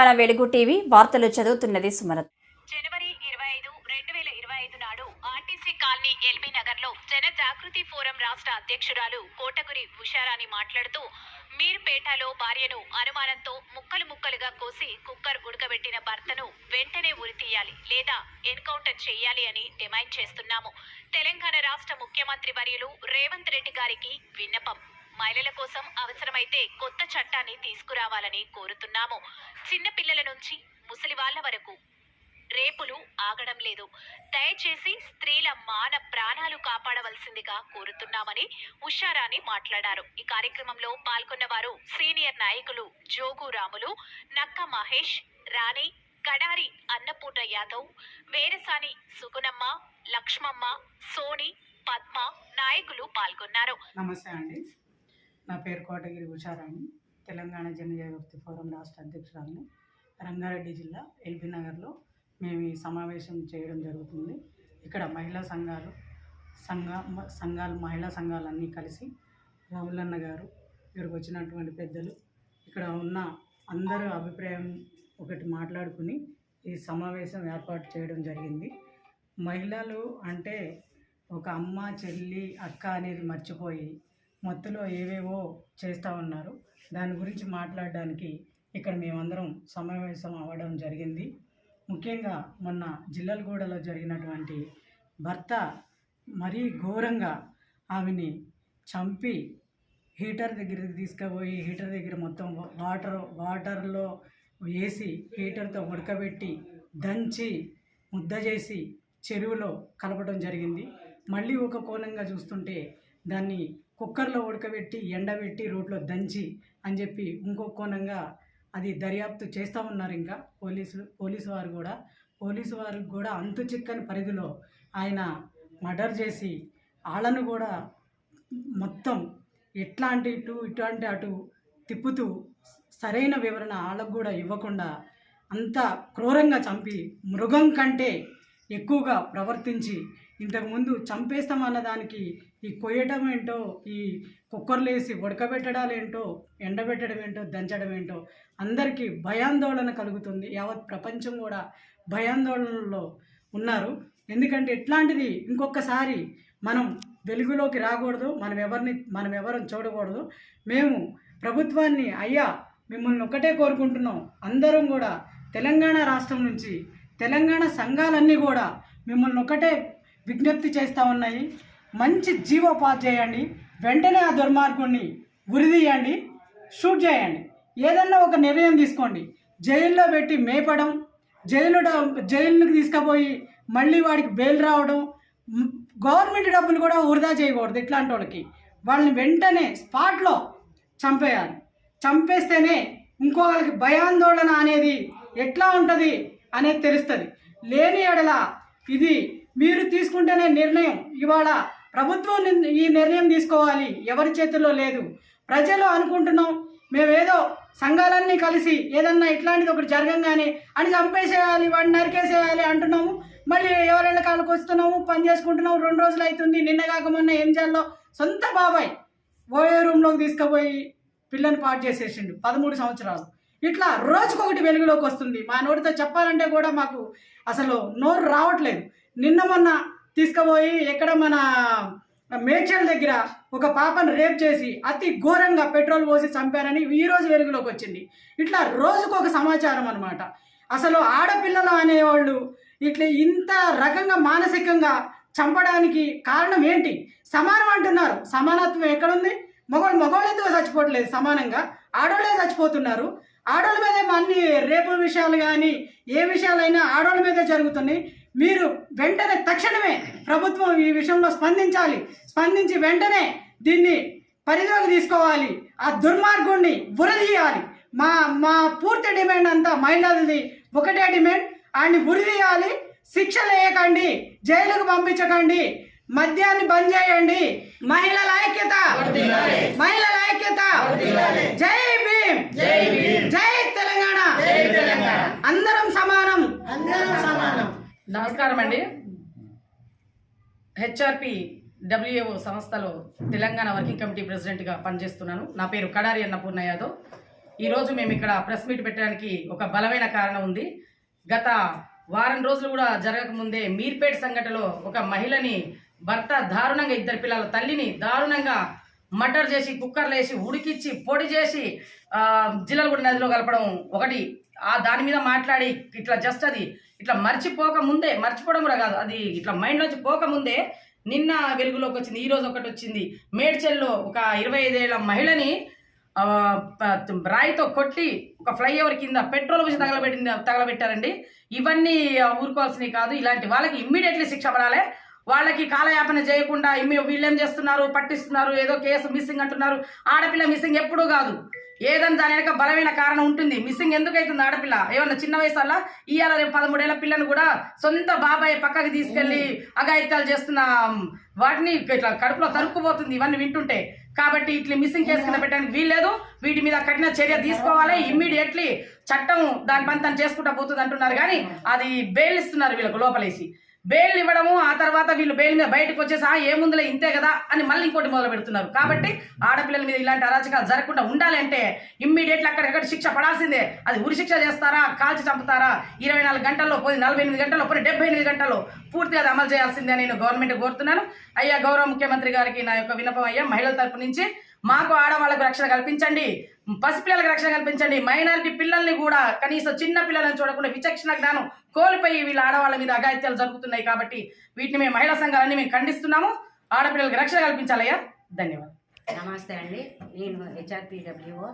తెలంగాణ వెలుగు టీవీ వార్తలు చదువుతున్నది సుమలత. జనవరి ఇరవై ఐదు రెండు వేల ఇరవై ఐదు నాడు ఆర్టీసీ కాలనీ ఎల్బీ నగర్లో జన జాగృతి ఫోరం రాష్ట్ర అధ్యక్షురాలు కోటగురి ఉషారాణి మాట్లాడుతూ మీర్పేటలో భార్యను అనుమానంతో ముక్కలు ముక్కలుగా కోసి కుక్కర్ ఉడకబెట్టిన భర్తను వెంటనే ఉరితీయాలి లేదా ఎన్కౌంటర్ చేయాలి అని డిమాండ్ చేస్తున్నాము. తెలంగాణ రాష్ట్ర ముఖ్యమంత్రి వర్యులు రేవంత్ రెడ్డి గారికి విన్నపం. మహిళల కోసం అవసరమైతే కొత్త చట్టాన్ని తీసుకురావాలని కోరుతున్నాము. చిన్నపిల్లల నుంచి ముసలి వాళ్ళ వరకు రేపులు ఆగడం లేదు. దయచేసి స్త్రీల మాన ప్రాణాలు కాపాడవలసిందిగా కోరుతున్నామని ఉషారాణి మాట్లాడారు. ఈ కార్యక్రమంలో పాల్గొన్న వారు సీనియర్ నాయకులు జోగు రాములు నక్క మహేష్ రాణి కడారి అన్నపూర్ణ యాదవ్ వేరసాని సుగుణమ్మ లక్ష్మమ్మ సోని పద్మ నాయకులు పాల్గొన్నారు. నమస్తే అండి. నా పేరు కోటగిరి ఉషారాణి తెలంగాణ జనజాగృతి ఫోరం రాష్ట్ర అధ్యక్షురాలని రంగారెడ్డి జిల్లా ఎల్బీ నగర్లో మేము ఈ సమావేశం చేయడం జరుగుతుంది. ఇక్కడ మహిళా సంఘాలు సంఘ సంఘాలు మహిళా సంఘాలన్నీ కలిసి రావులన్న గారు ఇక్కడికి వచ్చినటువంటి పెద్దలు ఇక్కడ ఉన్న అందరూ అభిప్రాయం ఒకటి మాట్లాడుకుని ఈ సమావేశం ఏర్పాటు చేయడం జరిగింది. మహిళలు అంటే ఒక అమ్మ చెల్లి అక్క అనేది మర్చిపోయి మత్తులో ఏవేవో చేస్తూ ఉన్నారు. దాని గురించి మాట్లాడడానికి ఇక్కడ మేమందరం సమావేశం అవ్వడం జరిగింది. ముఖ్యంగా మొన్న జిల్లలగూడలో జరిగినటువంటి భర్త మరీ ఘోరంగా ఆమెని చంపి హీటర్ దగ్గరికి తీసుకుపోయి హీటర్ దగ్గర మొత్తం వాటర్ వాటర్లో వేసి హీటర్తో ఉడకబెట్టి దంచి ముద్ద చేసి చెరువులో కలపడం జరిగింది. మళ్ళీ ఒక కోణంగా చూస్తుంటే దాన్ని కుక్కర్లో ఉడకబెట్టి ఎండబెట్టి రోట్లో దంచి అని చెప్పి ఇంకో కోణంగా అది దర్యాప్తు చేస్తూ ఉన్నారు ఇంకా పోలీసు పోలీసు వారు కూడా. పోలీసు వారికి కూడా అంతు చిక్కని పరిధిలో ఆయన మర్డర్ చేసి వాళ్ళను కూడా మొత్తం ఎట్లాంటి ఇటు ఇట్లాంటి అటు తిప్పుతూ సరైన వివరణ వాళ్ళకు కూడా ఇవ్వకుండా అంత క్రూరంగా చంపి మృగం కంటే ఎక్కువగా ప్రవర్తించి ఇంతకుముందు చంపేస్తామన్న దానికి ఈ కొయ్యటం ఏంటో ఈ కుక్కర్లు వేసి ఉడకబెట్టడాలు ఏంటో ఎండబెట్టడం ఏంటో దంచడం ఏంటో అందరికీ భయాందోళన కలుగుతుంది. యావత్ ప్రపంచం కూడా భయాందోళనలో ఉన్నారు. ఎందుకంటే ఎట్లాంటిది ఇంకొకసారి మనం వెలుగులోకి రాకూడదు మనం ఎవరిని మనం ఎవరిని చూడకూడదు. మేము ప్రభుత్వాన్ని అయ్యా మిమ్మల్ని ఒకటే కోరుకుంటున్నాం. అందరం కూడా తెలంగాణ రాష్ట్రం నుంచి తెలంగాణ సంఘాలన్నీ కూడా మిమ్మల్ని ఒకటే విజ్ఞప్తి చేస్తూ ఉన్నాయి. మంచి జీవో చేయండి వెంటనే ఆ దుర్మార్గుడిని ఉరిదీయండి షూట్ చేయండి. ఏదన్నా ఒక నిర్ణయం తీసుకోండి. జైల్లో పెట్టి మేపడం జైలు జైలుకి తీసుకుపోయి మళ్ళీ వాడికి బెయిల్ రావడం గవర్నమెంట్ డబ్బులు కూడా వృధా చేయకూడదు ఇట్లాంటి వాళ్ళకి. వాళ్ళని వెంటనే స్పాట్లో చంపేయాలి. చంపేస్తేనే ఇంకొకరికి భయాందోళన అనేది ఎట్లా ఉంటుంది అనేది తెలుస్తుంది. లేని ఎడల ఇది మీరు తీసుకుంటేనే నిర్ణయం. ఇవాళ ప్రభుత్వం ఈ నిర్ణయం తీసుకోవాలి. ఎవరి చేతుల్లో లేదు. ప్రజలు అనుకుంటున్నాం మేమేదో సంఘాలన్నీ కలిసి ఏదన్నా ఇట్లాంటిది ఒకటి జరగంగానే అని చంపేసేయాలి వాడిని నరికేసేయాలి అంటున్నాము. మళ్ళీ ఎవరైనా కాళ్ళకు వస్తున్నాము పని చేసుకుంటున్నాము. రెండు రోజులు అవుతుంది నిన్న కాక మొన్న ఏం చేయాలో? సొంత బాబాయ్ ఓయో రూమ్లోకి తీసుకుపోయి పిల్లని పాటు చేసేసిండు. పదమూడు సంవత్సరాలు. ఇట్లా రోజుకొకటి వెలుగులోకి వస్తుంది. మా నోటితో చెప్పాలంటే కూడా మాకు అసలు నోరు రావట్లేదు. నిన్న మొన్న తీసుకుపోయి ఎక్కడ మన మేడ్చల్ దగ్గర ఒక పాపను రేప్ చేసి అతి ఘోరంగా పెట్రోల్ పోసి చంపారని ఈ రోజు వెలుగులోకి వచ్చింది. ఇట్లా రోజుకు ఒక సమాచారం అనమాట అసలు ఆడపిల్లలు అనేవాళ్ళు ఇట్లా ఇంత రకంగా మానసికంగా చంపడానికి కారణం ఏంటి? సమానం అంటున్నారు. సమానత్వం ఎక్కడుంది? మగవాళ్ళు మగవాళ్ళు ఎందుకు చచ్చిపోవట్లేదు? సమానంగా ఆడవాళ్ళే చచ్చిపోతున్నారు. ఆడవాళ్ళ మీదే అన్ని రేపు విషయాలు కానీ ఏ విషయాలైనా ఆడవాళ్ళ మీదే జరుగుతున్నాయి. మీరు వెంటనే తక్షణమే ప్రభుత్వం ఈ విషయంలో స్పందించాలి. స్పందించి వెంటనే దీన్ని పరిధిలోకి తీసుకోవాలి. ఆ దుర్మార్గుణ్ణి ఉరదీయాలి. మా మా పూర్తి డిమాండ్ అంతా మహిళలది ఒకటే డిమాండ్. ఆయన్ని ఉరిదీయాలి. శిక్షలు వేయకండి జైలుకు పంపించకండి. మద్యాన్ని బంద్ చేయండి. మహిళల ఐక్యత. మహిళల ఐక్యత. జై భీమ్. జై తెలంగాణ. అందరం సమానం. అందరం సమానం నమస్కారం అండి. హెచ్ఆర్పి డబ్ల్యూఏఓ సంస్థలో తెలంగాణ వర్కింగ్ కమిటీ ప్రెసిడెంట్గా పనిచేస్తున్నాను. నా పేరు కడారి అన్నపూర్ణ యాదవ్. ఈరోజు మేము ఇక్కడ ప్రెస్ మీట్ పెట్టడానికి ఒక బలమైన కారణం ఉంది. గత వారం రోజులు కూడా జరగకముందే మీర్పేట్ సంఘటనలో ఒక మహిళని భర్త దారుణంగా ఇద్దరు పిల్లల తల్లిని దారుణంగా మర్డర్ చేసి కుక్కర్లు వేసి ఉడికిచ్చి పొడి చేసి జిల్లలగూడ నదిలో కలపడం ఒకటి. ఆ దాని మీద మాట్లాడి ఇట్లా జస్ట్ అది ఇట్లా మర్చిపోక ముందే మర్చిపోవడం కూడా కాదు అది ఇట్లా మైండ్ పోకముందే నిన్న వెలుగులోకి వచ్చింది ఈరోజు ఒకటి వచ్చింది. మేడ్చల్లో ఒక ఇరవై ఐదేళ్ళ మహిళని రాయితో కొట్టి ఒక ఫ్లైఓవర్ కింద పెట్రోల్ పోసి తగలబెట్టింది తగలబెట్టారండి. ఇవన్నీ ఊరుకోవాల్సినవి కాదు ఇలాంటి వాళ్ళకి ఇమ్మీడియట్లీ శిక్ష పడాలి. వాళ్ళకి కాలయాపన చేయకుండా వీళ్ళేం చేస్తున్నారు? పట్టిస్తున్నారు. ఏదో కేసు మిస్సింగ్ అంటున్నారు. ఆడపిల్ల మిస్సింగ్ ఎప్పుడూ కాదు. ఏదన్నా దాని వెనక బలమైన కారణం ఉంటుంది. మిస్సింగ్ ఎందుకు అవుతుంది ఆడపిల్ల? ఏమన్నా చిన్న వయసు ఇవాళ రేపు పదమూడేళ్ళ పిల్లను కూడా సొంత బాబాయ్ పక్కకి తీసుకెళ్ళి అఘాయిత్యాలు చేస్తున్న వాటిని ఇట్లా కడుపులో తరుక్కుపోతుంది ఇవన్నీ వింటుంటే. కాబట్టి ఇట్లా మిస్సింగ్ కేసు కింద పెట్టడానికి వీల్లేదు. వీటి మీద కఠిన చర్య తీసుకోవాలి. ఇమ్మీడియట్లీ చట్టం దాని పని తను చేసుకుంటా పోతుంది అంటున్నారు. కానీ అది బెయిల్ ఇస్తున్నారు వీళ్ళకు లోపలేసి. బెయిల్ ఇవ్వడము ఆ తర్వాత వీళ్ళు బెయిల్ మీద బయటకు వచ్చేసి "ఆ, ఏముందిలే ఇంతే కదా అని మళ్ళీ ఇంకోటి మొదలు పెడుతున్నారు. కాబట్టి ఆడపిల్లల మీద ఇలాంటి అరాచకాలు జరగకుండా ఉండాలంటే ఇమ్మీడియట్లీ అక్కడికక్కడ శిక్ష పడాల్సిందే. అది ఉరి శిక్ష చేస్తారా కాల్చి చంపుతారా? ఇరవై నాలుగు గంటల్లో పోయి నలభై ఎనిమిది గంటల్లో పోయి డెబ్బై ఎనిమిది గంటల్లో పూర్తిగా అది అమలు చేయాల్సిందే నేను గవర్నమెంట్ కోరుతున్నాను. అయ్యా గౌరవ ముఖ్యమంత్రి గారికి నా యొక్క విన్నపం అయ్యా. మహిళల తరపు నుంచి మాకు ఆడవాళ్ళకు రక్షణ కల్పించండి పసిపిల్లలకు రక్షణ కల్పించండి. మైనారిటీ పిల్లల్ని కూడా కనీసం చిన్న పిల్లలను చూడకుండా విచక్షణ జ్ఞానం కోల్పోయి వీళ్ళ ఆడవాళ్ళ మీద అఘాయిత్యాలు జరుగుతున్నాయి కాబట్టి వీటిని మేము మహిళా సంఘాలన్నీ మేము ఖండిస్తున్నాము. ఆడపిల్లలకు రక్షణ కల్పించాలయ్యా. ధన్యవాదాలు. నమస్తే అండి. నేను హెచ్ఆర్పిడబ్ల్యూఓ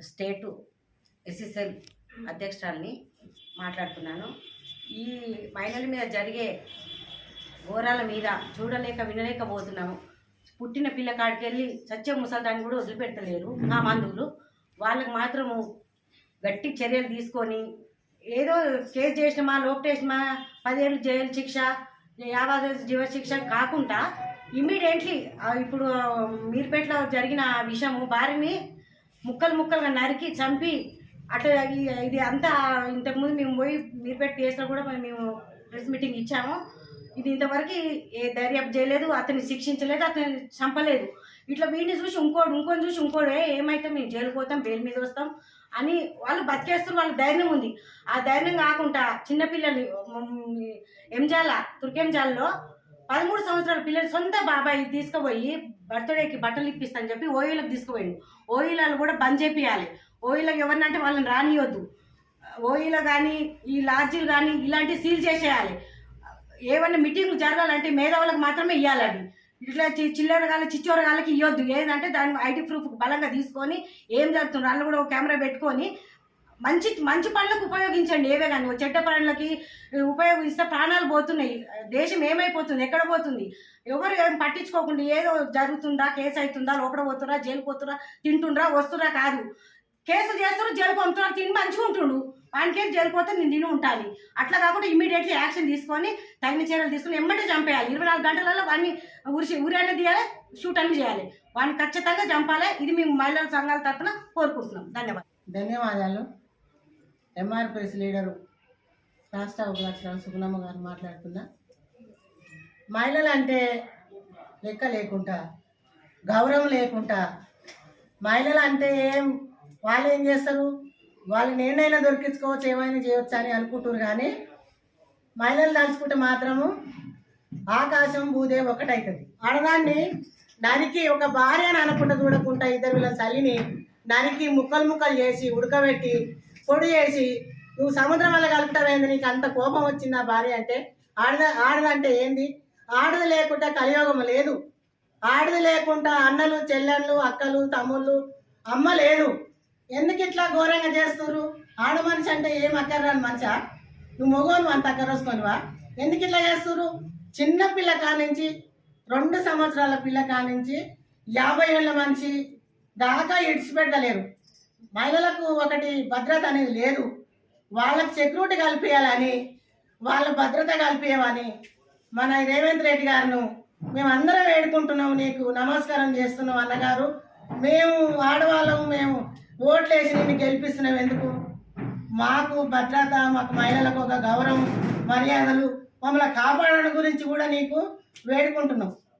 స్టేటు ఎస్ఎస్ఎల్ అధ్యక్షురాల్ని మాట్లాడుతున్నాను. ఈ మహిళల మీద జరిగే ఘోరాల మీద చూడలేక వినలేకపోతున్నాము. పుట్టిన పిల్ల కాడికి వెళ్ళి సత్య ముసల్దాన్ని కూడా వదిలిపెడతలేరు. నా మందులు వాళ్ళకి మాత్రము గట్టి చర్యలు తీసుకొని ఏదో కేసు చేసినమా లోపు చేసినమా పదేళ్ళు జైలు శిక్ష యాభై జీవ శిక్ష కాకుండా ఇమ్మీడియట్లీ ఇప్పుడు మీర్పేటలో జరిగిన ఆ విషయము భార్యని ముక్కలు ముక్కలుగా నరికి చంపి అట్లా ఇది అంతా ఇంతకుముందు మేము పోయి మీర్పేట కేసులో కూడా మేము ప్రెస్ మీటింగ్ ఇచ్చాము. ఇది ఇంతవరకు ఏ దర్యాప్తు చేయలేదు అతన్ని శిక్షించలేదు అతన్ని చంపలేదు. ఇట్లా వీడిని చూసి ఇంకోడు ఇంకొని చూసి ఇంకోడే ఏమైతే మేము జైలు పోతాం బెయిల్ మీద వస్తాం అని వాళ్ళు బతికేస్తున్న వాళ్ళ ధైర్యం ఉంది. ఆ ధైర్యం కాకుండా చిన్నపిల్లలు ఎంజాల తుర్కెంజాల్లో పదమూడు సంవత్సరాల పిల్లలు సొంత బాబాయి తీసుకుపోయి బర్త్డేకి బట్టలు ఇప్పిస్తాను చెప్పి ఓయిలకు తీసుకుపోయిండు. ఓయిలలో కూడా బంద్ చేపియాలి. ఓయిలకు ఎవరినంటే వాళ్ళని రానియొద్దు. ఓయిలో కానీ ఈ లాడ్జీలు కానీ ఇలాంటివి సీల్ చేసేయాలి. ఏమన్నా మీటింగ్లు జరగాలంటే మేధావులకు మాత్రమే ఇవ్వాలండి ఇట్లా చి- చిల్లర గాలి చిచ్చోర ఇవ్వద్దు ఏదంటే దాని ఐడి ప్రూఫ్ బలంగా తీసుకొని ఏం జరుగుతుంది వాళ్ళు కూడా ఒక కెమెరా పెట్టుకొని మంచి మంచి పనులకు ఉపయోగించండి. ఏవే కానీ ఓ చెడ్డ పనులకి ఉపయోగిస్తే ప్రాణాలు పోతున్నాయి. దేశం ఏమైపోతుంది? ఎక్కడ పోతుంది? ఎవరు ఏం పట్టించుకోకుండా ఏదో జరుగుతుందా కేసు అవుతుందా లోపల పోతురా జైలు పోతురా తింటుండ్రా వస్తురా కాదు. కేసులు చేస్తారు జైలు పంపుతున్నారు తిని మంచిగా ఉంటుండు. వానికేం జైలు పోతే నేను తిని ఉంటాను అట్లా కాకుండా ఇమీడియట్లీ యాక్షన్ తీసుకొని తగిన చర్యలు తీసుకొని ఎమ్మటే చంపేయాలి. ఇరవై నాలుగు గంటలలో వాడిని ఉరి ఉరి తీయాలి షూట్ అన్ని చేయాలి. వాడిని ఖచ్చితంగా చంపాలి. ఇది మేము మహిళల సంఘాల తరఫున కోరుకుంటున్నాం. ధన్యవాదాలు. ధన్యవాదాలు. ఎంఆర్పిఎస్ లీడరు రాష్ట్ర ఉపలక్షణాలు సుగుణమ్మ గారు మాట్లాడుతున్నా. మహిళలు అంటే లెక్క లేకుండా గౌరవం లేకుండా మహిళలు అంటే ఏం వాళ్ళు ఏం చేస్తారు? వాళ్ళు నేనైనా దొరికించుకోవచ్చు ఏమైనా చేయవచ్చు అని అనుకుంటారు కానీ మహిళలు దాచుకుంటే మాత్రము ఆకాశం భూదే ఒకటవుతుంది ఆడదాన్ని దానికి ఒక భార్య అని అనుకుంటా చూడకుండా ఇద్దరు వీళ్ళ చలిని దానికి ముక్కలు ముక్కలు చేసి ఉడకబెట్టి పొడి చేసి నువ్వు సముద్రం వల్ల కలుపుతావేంది? నీకు అంత కోపం వచ్చింది ఆ భార్య అంటే? ఆడద ఆడదంటే ఏంది? ఆడది లేకుండా కలియోగం లేదు. ఆడది లేకుండా అన్నలు చెల్లెళ్ళు అక్కలు తమ్ముళ్ళు అమ్మ లేదు. ఎందుకు ఇట్లా ఘోరంగా చేస్తున్నారు ఆడ మనిషి అంటే ఏం అక్కర్రాని మనిషా? నువ్వు మగోను అంత అక్కరొస్తానువా? ఎందుకు ఇట్లా చేస్తున్నారు చిన్న పిల్ల కానించి రెండు సంవత్సరాల పిల్ల కానించి యాభై ఏళ్ళ మనిషి దాకా ఇడిచిపెట్టలేరు. మహిళలకు ఒకటి భద్రత అనేది లేదు. వాళ్ళకి సెక్యూరిటీ కల్పించాలని వాళ్ళ భద్రత కల్పించమని మన రేవంత్ రెడ్డి గారును మేమందరం వేడుకుంటున్నాం నీకు నమస్కారం చేస్తున్నాం అన్నగారు. మేము ఆడవాళ్ళము మేము ఓట్లు వేసి నిన్ను గెలిపిస్తున్నావు ఎందుకు? మాకు భద్రత మాకు మహిళలకు ఒక గౌరవం మర్యాదలు మమ్మల్ని కాపాడడం గురించి కూడా నీకు వేడుకుంటున్నాం.